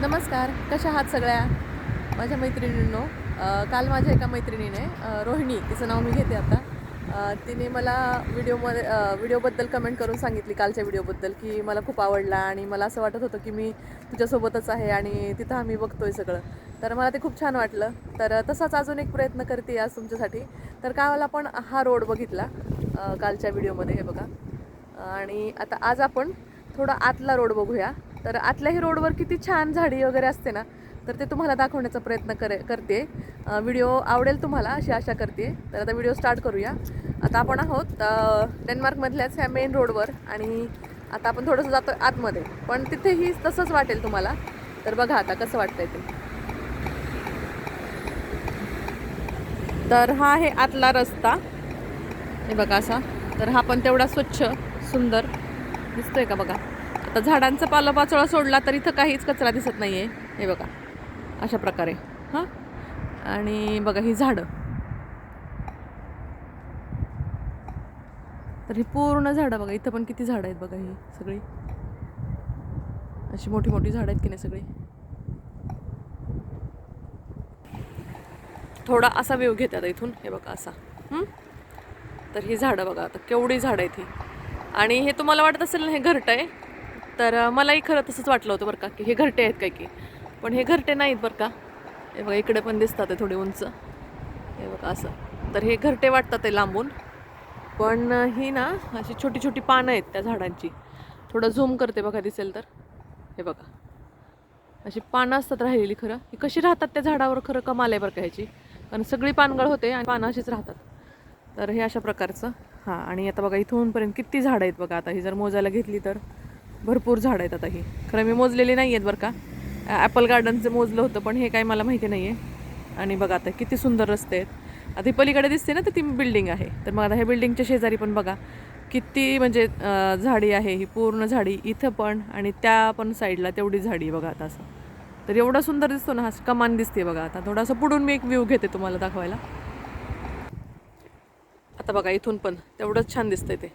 नमस्कार कशा आहात सगळ्या? माझ्या मैत्रिणींनो काल माझ्या एका मैत्रिणीने रोहिणी तिचं नाव मी घेते आता तिने मला व्हिडिओमध्ये व्हिडिओबद्दल कमेंट करून सांगितली कालच्या व्हिडिओबद्दल की मला खूप आवडला आणि मला असं वाटत होतं की मी तुझ्यासोबतच आहे आणि तिथं आम्ही आहे सगळं. तर मला ते खूप छान वाटलं. तर तसाच अजून एक प्रयत्न करते आज तुमच्यासाठी. तर काल आपण हा रोड बघितला कालच्या व्हिडिओमध्ये हे बघा. आणि आता आज आपण थोडा आतला रोड बघूया. तर आतल्याही रोडवर किती छान झाडी वगैरे असते ना तर ते तुम्हाला दाखवण्याचा प्रयत्न करे करते व्हिडिओ आवडेल तुम्हाला अशी आशा करते तर आता व्हिडिओ स्टार्ट करूया. आता आपण आहोत डेन्मार्कमधल्याच ह्या मेन रोडवर आणि आता आपण थोडंसं जातो आतमध्ये. पण तिथेही तसंच वाटेल तुम्हाला. तर बघा आता कसं वाटतंय ते. तर हा आहे आतला रस्ता. हे बघा असा. तर हा पण तेवढा स्वच्छ सुंदर दिसतोय का बघा? आता झाडांचा पालापाचोळा सोडला तर इथं काहीच कचरा दिसत नाही आहे हे बघा. अशा प्रकारे. हां? आणि बघा ही झाडं. तर ही पूर्ण झाडं बघा. इथं पण किती झाडं आहेत बघा ही सगळी. अशी मोठी मोठी झाडं आहेत की नाही सगळी? थोडा असा व्यू घेतात इथून. हे बघा असा. तर ही झाडं बघा. आता केवढी झाडं आहेत ही. आणि हे तुम्हाला वाटत असेल ना हे घरटं आहे. तर मलाही खरं तसंच वाटलं होतं बरं का की हे घरटे आहेत काय की. पण हे घरटे नाहीत बरं का. हे बघा इकडे पण दिसतात आहे थोडे उंच. हे बघा असं. तर हे घरटे वाटतात ते लांबून. पण ही ना अशी छोटी छोटी पानं आहेत त्या झाडांची. थोडं झूम करते बघा दिसेल तर. हे बघा. अशी पानं असतात राहिलेली खरं. ही कशी राहतात त्या झाडावर खरं कमाल आहे बरं का ह्याची. कारण सगळी पानगळ होते आणि पानं अशीच राहतात. तर हे अशा प्रकारचं. हां आणि आता बघा इथूनपर्यंत किती झाडं आहेत बघा. आता ही जर मोजायला घेतली तर. भरपूर झाडं आहेत आता ही. खरं मी मोजलेली नाही आहेत बरं का. ॲपल गार्डनचं मोजलं होतं पण हे काही मला माहिती नाही आहे आणि बघा आता किती सुंदर रस्ते आहेत. आता ही पलीकडे दिसते ना तर ती बिल्डिंग आहे. तर मग आता ह्या बिल्डिंगच्या शेजारी पण बघा किती म्हणजे झाडी आहे ही पूर्ण झाडी. इथं पण आणि त्या पण साईडला तेवढी झाडी बघा आता असं. तर एवढा सुंदर दिसतो ना हा कमान दिसते बघा आता. थोडासा पुढून मी एक व्ह्यू घेते तुम्हाला दाखवायला. आता बघा इथून पण तेवढंच छान दिसतंय ते.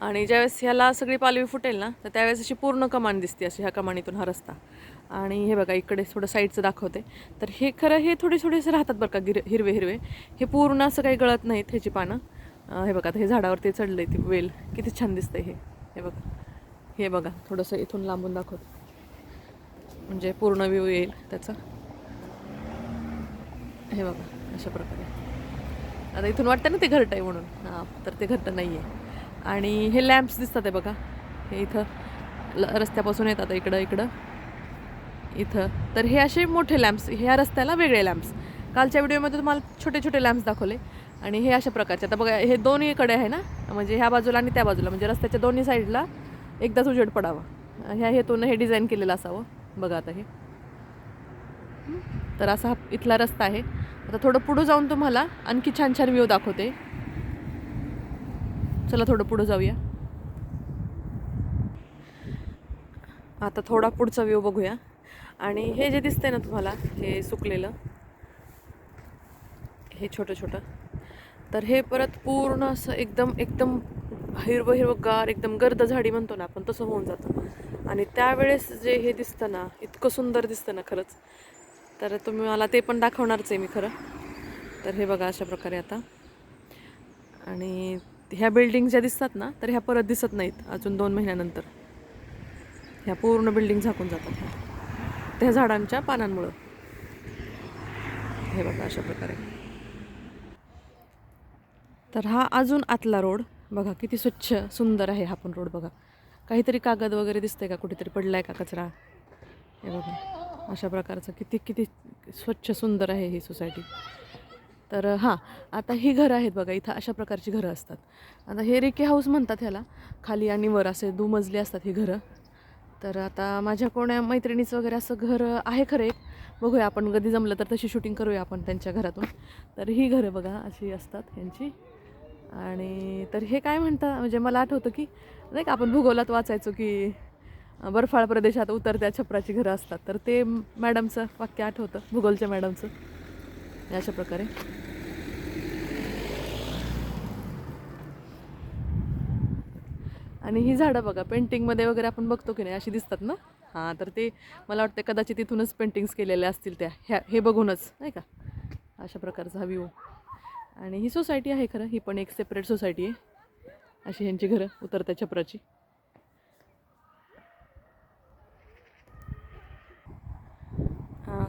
आणि ज्यावेळेस ह्याला सगळी पालवी फुटेल ना तर त्यावेळेस अशी पूर्ण कमान दिसते अशी ह्या कमानीतून हा रस्ता. आणि हे बघा इकडे थोडं साईडचं दाखवते. तर हे खरं हे थोडे थोडेसे राहतात बरं का गिर हिरवे हिरवे हे पूर्ण असं काही गळत नाहीत ह्याची पानं. हे बघा आता हे झाडावरती चढलं आहे ते वेल. किती छान दिसतंय हे. हे बघा. हे बघा थोडंसं इथून लांबून दाखवते. म्हणजे पूर्ण व्ह्यू येईल त्याचा. हे बघा अशा प्रकारे. आता इथून वाटतं ना ते घरटं आहे म्हणून. हां तर ते घरटं नाही आहे आणि हे लॅम्प्स दिसतात आहे बघा. हे इथं ल रस्त्यापासून येतात इकडं इकडं. इथं. तर हे असे मोठे लॅम्प्स ह्या रस्त्याला वेगळे लॅम्प्स. कालच्या व्हिडिओमध्ये तुम्हाला छोटे छोटे लॅम्प्स दाखवले. आणि हे अशा प्रकारचे. आता बघा हे दोन्हीकडे आहे ना? म्हणजे ह्या बाजूला आणि त्या बाजूला. म्हणजे रस्त्याच्या दोन्ही साईडला एकदाच उजेड पडावा. ह्या हेतून हे डिझाईन केलेलं असावं. बघा आता हे. तर असा हा इथला रस्ता आहे. आता थोडं पुढं जाऊन तुम्हाला आणखी छान छान व्ह्यू दाखवते. चला थोडं पुढं जाऊया. आता थोडा पुढचा व्ह्यू बघूया. आणि हे जे दिसतंय ना तुम्हाला हे सुकलेलं हे छोटं छोटं तर हे परत पूर्ण असं एकदम एकदम हिरवं हिरवंगार एकदम गर्द झाडी म्हणतो ना आपण तसं होऊन जातं. आणि त्यावेळेस जे हे दिसतं ना इतकं सुंदर दिसतं ना खरंच. तर तुम्ही मला ते पण दाखवणारच आहे मी खरं. तर हे बघा अशा प्रकारे आता. आणि ह्या बिल्डिंग ज्या दिसतात ना तर ह्या परत दिसत नाहीत अजून दोन महिन्यानंतर. ह्या पूर्ण बिल्डिंग झाकून जातात. त्या झाडांच्या पानांमुळं. हे बघा अशा प्रकारे. तर हा अजून आतला रोड बघा किती स्वच्छ सुंदर आहे हा पण रोड बघा. काहीतरी कागद वगैरे दिसतंय का? कुठेतरी पडलाय का कचरा? हे बघा. अशा प्रकारचं किती किती स्वच्छ सुंदर आहे ही सोसायटी तर हां आता ही घरं आहेत बघा इथं अशा प्रकारची घरं असतात. आता हे रिके हाऊस म्हणतात ह्याला खाली आणि वर असे दुमजली असतात ही घरं. तर आता माझ्या कोण्या मैत्रिणीचं वगैरे असं घर आहे खरं एक. बघूया आपण कधी जमलं तर तशी शूटिंग करूया आपण त्यांच्या घरातून. तर ही घरं बघा अशी असतात यांची आणि तर हे काय म्हणता म्हणजे मला आठवतं की नाही का आपण भूगोलात वाचायचो की बर्फाळ प्रदेशात उतरत्या छपराची घरं असतात. तर ते मॅडमचं वाक्य आठवतं भूगोलच्या मॅडमचं. अशा प्रकारे. आणि ही झाडं बघा पेंटिंगमध्ये वगैरे आपण बघतो की नाही अशी दिसतात ना? हां तर ते मला वाटतं कदाचित तिथूनच पेंटिंग्स केलेल्या असतील त्या. ह्या हे बघूनच नाही का? अशा प्रकारचा हा व्ह्यू आणि ही सोसायटी आहे खरं ही पण एक सेपरेट सोसायटी आहे. अशी ह्यांची घरं उतरत्या छपराची.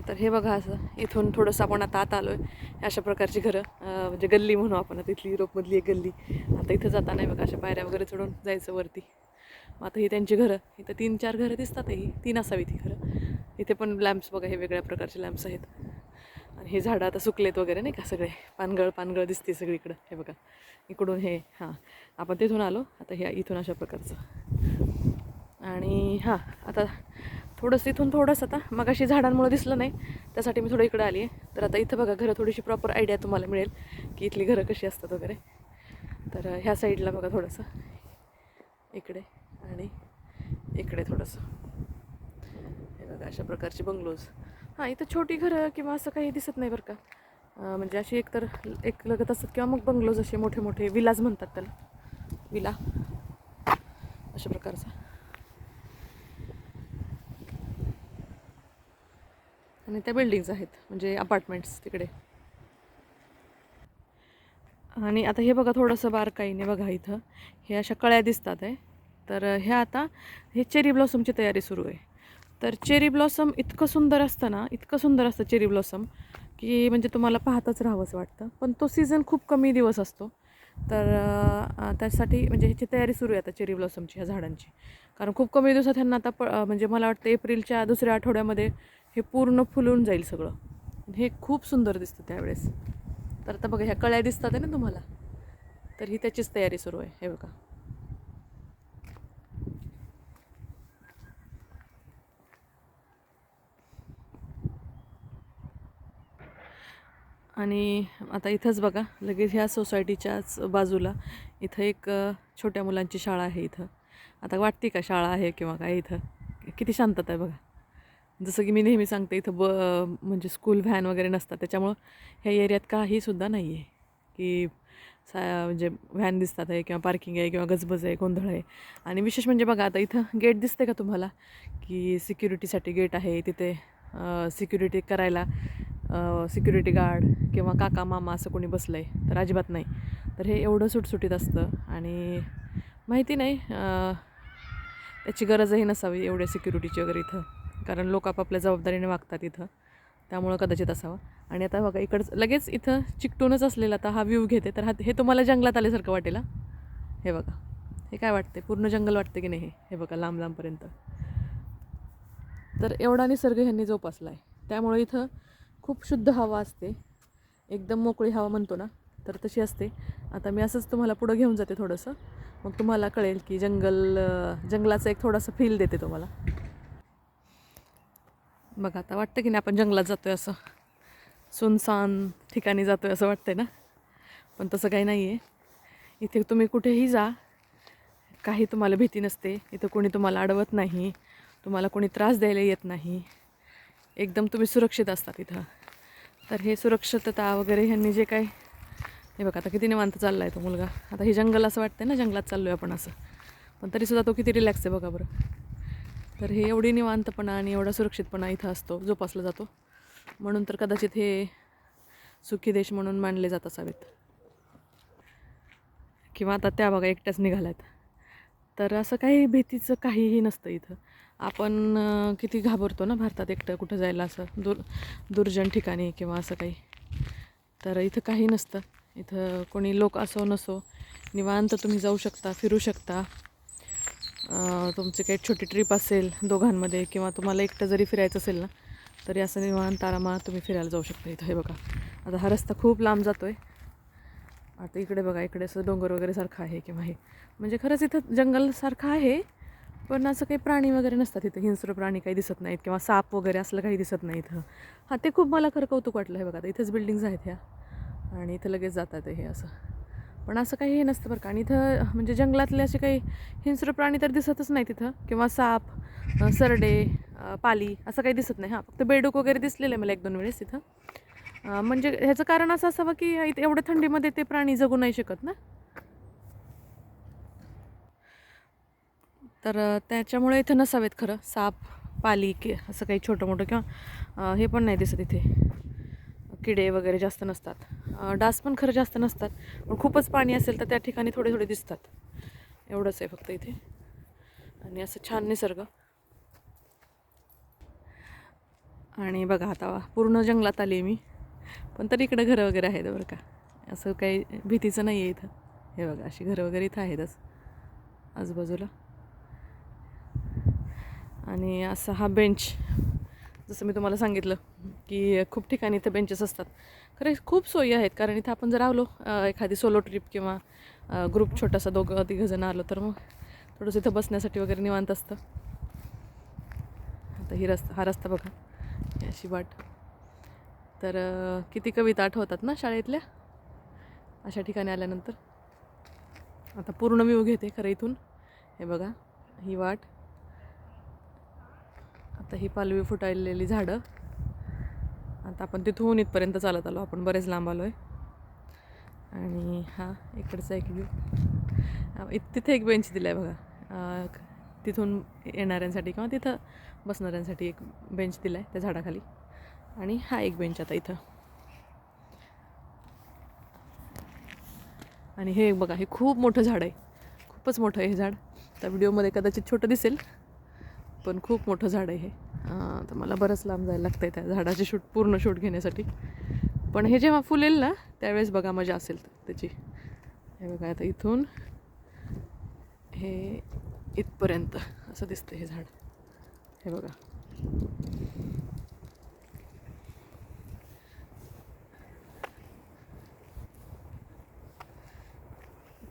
तर हे बघा असं इथून थोडंसं आपण आता आत आलो आहे अशा प्रकारची घरं म्हणजे गल्ली म्हणू आपण आता इथली युरोपमधली एक गल्ली. आता इथं जाता नाही बघा अशा पायऱ्या वगैरे चढून जायचं वरती. मग आता ही त्यांची घरं इथं तीन चार घरं दिसतात ही तीन असावी ती घरं. इथे पण लॅम्प्स बघा हे वेगळ्या प्रकारचे लॅम्प्स आहेत. आणि हे झाडं आता सुकलेत वगैरे नाही का सगळे पानगळ पानगळ दिसते सगळीकडं हे बघा. इकडून हे हां आपण तिथून आलो आता हे इथून अशा प्रकारचं. आणि हां आता थोडंसं इथून थोडंसं आता मग अशी झाडांमुळे दिसलं नाही त्यासाठी मी थोडं इकडं आली आहे. तर आता इथं बघा घरं थोडीशी प्रॉपर आयडिया तुम्हाला मिळेल की इथली घरं कशी असतात वगैरे. तर ह्या साईडला बघा थोडंसं. इकडे आणि इकडे थोडंसं. हे बघा अशा प्रकारची बंगलोज हां इथं छोटी घरं किंवा असं काही दिसत नाही बरं का. म्हणजे अशी एकतर एक लगत असतात किंवा मग बंगलोज असे मोठे मोठे विलाज म्हणतात त्याला. विला अशा प्रकारचा. आणि त्या बिल्डिंग्स आहेत म्हणजे अपार्टमेंट्स तिकडे. आणि आता हे बघा थोडंसं बारकाईने बघा इथं. हे अशा कळ्या दिसतात आहे. तर ह्या आता हे चेरी ब्लॉसमची तयारी सुरू आहे. तर चेरी ब्लॉसम इतकं सुंदर असतं ना इतकं सुंदर असतं चेरी ब्लॉसम की म्हणजे तुम्हाला पाहतच राहावंच वाटतं. पण तो सीझन खूप कमी दिवस असतो. तर त्यासाठी म्हणजे ह्याची तयारी सुरू आहे आता चेरी ब्लॉसमची ह्या झाडांची. कारण खूप कमी दिवसात ह्यांना आता प म्हणजे मला वाटतं एप्रिलच्या दुसऱ्या आठवड्यामध्ये हे पूर्ण फुलून जाईल सगळं. हे खूप सुंदर दिसतं त्यावेळेस. तर आता बघा ह्या कळ्या दिसतात आहे ना तुम्हाला? तर ही त्याचीच तयारी सुरू आहे. हे बघा. आणि आता इथंच बघा लगेच ह्या सोसायटीच्याच बाजूला इथं एक छोट्या मुलांची शाळा आहे इथं. आता वाटते का शाळा आहे किंवा काय इथं? किती शांतता आहे बघा. जसं की मी नेहमी सांगते इथं ब म्हणजे स्कूल व्हॅन वगैरे नसतात त्याच्यामुळं ह्या एरियात काहीसुद्धा नाही आहे की सा म्हणजे व्हॅन दिसतात आहे किंवा पार्किंग आहे किंवा गजबज आहे गोंधळ आहे. आणि विशेष म्हणजे बघा आता इथं गेट दिसते का तुम्हाला? की सिक्युरिटीसाठी गेट आहे तिथे सिक्युरिटी करायला सिक्युरिटी गार्ड किंवा काका मामा असं कोणी बसलं आहे तर अजिबात नाही. तर हे एवढं सुटसुटीत असतं आणि माहिती नाही त्याची गरजही नसावी एवढ्या सिक्युरिटीची वगैरे इथं. कारण लोक आपापल्या जबाबदारीने वागतात इथं. त्यामुळं कदाचित असावं. आणि आता बघा इकडचं लगेच इथं चिकटूनच असलेला आता हा व्ह्यू घेते. तर हा हे तुम्हाला जंगलात आल्यासारखं वाटेल हे? बघा. हे काय वाटते पूर्ण जंगल वाटते की नाही हे? बघा लांब लांबपर्यंत. तर एवढा निसर्ग ह्यांनी जोपासला आहे त्यामुळे इथं खूप शुद्ध हवा असते. एकदम मोकळी हवा म्हणतो ना तर तशी असते. आता मी असंच तुम्हाला पुढं घेऊन जाते थोडंसं. मग तुम्हाला कळेल की जंगल जंगलाचं एक थोडासा फील देते तुम्हाला. बघा आता वाटतं की नाही आपण जंगलात जातो आहे असं. सुनसान ठिकाणी जातो आहे असं वाटतंय ना? पण तसं काही नाही आहे इथे तुम्ही कुठेही जा. काही तुम्हाला भीती नसते. इथं कोणी तुम्हाला अडवत नाही. तुम्हाला कोणी त्रास द्यायला येत नाही. एकदम तुम्ही सुरक्षित असतात इथं. तर हे सुरक्षितता वगैरे ह्यांनी जे काय हे बघा आता किती निवांत चालला आहे तो मुलगा. आता हे जंगल असं वाटतं ना? जंगलात चाललो आहे आपण असं. पण तरीसुद्धा तो किती रिलॅक्स आहे बघा बरं. तर हे एवढी निवांतपणा आणि एवढा सुरक्षितपणा इथं असतो जोपासला जातो. म्हणून तर कदाचित हे सुखी देश म्हणून मानले जात असावेत. किंवा आता त्या बघा एकट्याच निघाल्यात. तर असं काही भीतीचं काहीही नसतं इथं. आपण किती घाबरतो ना भारतात एकटं कुठं जायला असं दूर दुर्जन ठिकाणी किंवा असं काही. तर इथं काही नसतं. इथं कोणी लोक असो नसो निवांत तुम्ही जाऊ शकता फिरू शकता. तुमची काही छोटी ट्रिप असेल दोघांमध्ये किंवा तुम्हाला एकटं जरी फिरायचं असेल ना तरी असं निवांत तारामाळ तुम्ही फिरायला जाऊ शकता इथं. हे बघा. आता हा रस्ता खूप लांब जातो आहे आता इकडे बघा इकडे असं डोंगर वगैरे सारखं आहे किंवा हे. म्हणजे खरंच इथं जंगलसारखं आहे पण असं काही प्राणी वगैरे नसतात इथं. हिंस्र प्राणी काही दिसत नाहीत किंवा साप वगैरे असलं काही दिसत नाही इथं. हां ते खूप मला खरं कौतुक वाटलं. हे बघा इथेच इथंच आहेत ह्या. आणि इथं लगेच जातात हे असं. पण असं काही हे नसतं बरं का. आणि इथं म्हणजे जंगलातले असे काही हिंस्र प्राणी तर दिसतच नाही तिथं किंवा साप सरडे पाली असं काही दिसत नाही. हां फक्त बेडूक वगैरे दिसलेलं आहे मला एक दोन वेळेस इथं. म्हणजे ह्याचं कारण असं असावं की इथं एवढ्या थंडीमध्ये ते प्राणी जगू नाही शकत ना? तर त्याच्यामुळे इथं नसावेत खरं. साप पाली की असं काही छोटं मोठं किंवा हे पण नाही दिसत इथे. किडे वगैरे जास्त नसतात. डास पण खरं जास्त नसतात. पण खूपच पाणी असेल तर त्या ठिकाणी थोडे थोडे दिसतात. एवढंच आहे फक्त इथे. आणि असं छान निसर्ग. आणि बघा आता पूर्ण जंगलात आली आहे मी. पण तरी इकडं घरं वगैरे आहेत बरं का. असं काही भीतीचं नाही आहे इथं. हे बघा अशी घरं वगैरे इथं आहेतच आजूबाजूला. आणि असा हा बेंच जसं मी तुम्हाला सांगितलं की खूप ठिकाणी इथं बेंचेस असतात. खरं खूप सोयी आहेत. कारण इथं आपण जर आलो एखादी सोलो ट्रिप किंवा ग्रुप छोटासा दोघं तिघंजणं आलो तर मग थोडंसं इथं बसण्यासाठी वगैरे निवांत असतं. आता ही रस्ता हा रस्ता बघा. अशी वाट. तर किती कविता आठवतात ना शाळेतल्या? अशा ठिकाणी आल्यानंतर. आता पूर्ण व्यू घेते खरं इथून. हे बघा ही वाट. आता ही पालवी फुटायलेली झाडं. आता आपण तिथून इथपर्यंत चालत आलो. आपण बरेच लांब आलो आहे आणि हा इकडचा एक व्ह्यू तिथे एक बेंच दिला आहे बघा तिथून येणाऱ्यांसाठी किंवा तिथं बसणाऱ्यांसाठी एक बेंच दिला आहे त्या झाडाखाली. आणि हा एक बेंच आता इथं. आणि हे बघा हे खूप मोठं झाड आहे. खूपच मोठं आहे हे झाड. त्या व्हिडिओमध्ये कदाचित छोटं दिसेल. पण खूप मोठं झाड आहे हे. तर मला बरंच लांब जायला लागतं आहे त्या झाडाची शूट पूर्ण शूट घेण्यासाठी. पण हे जेव्हा फुलेल ना त्यावेळेस बघा मजा असेल त्याची. हे बघा आता इथून हे इथपर्यंत असं दिसतं हे झाड. हे बघा.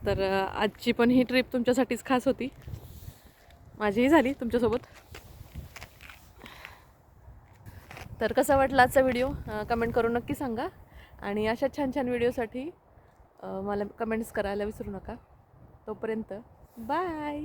तर आजची पण ही ट्रिप तुमच्यासाठीच खास होती. माझीही झाली तुमच्यासोबत. तर कसा वाटला आजचा व्हिडिओ कमेंट करून नक्की सांगा. आणि अशा छान छान व्हिडिओसाठी मला कमेंट्स करायला विसरू नका. तोपर्यंत बाय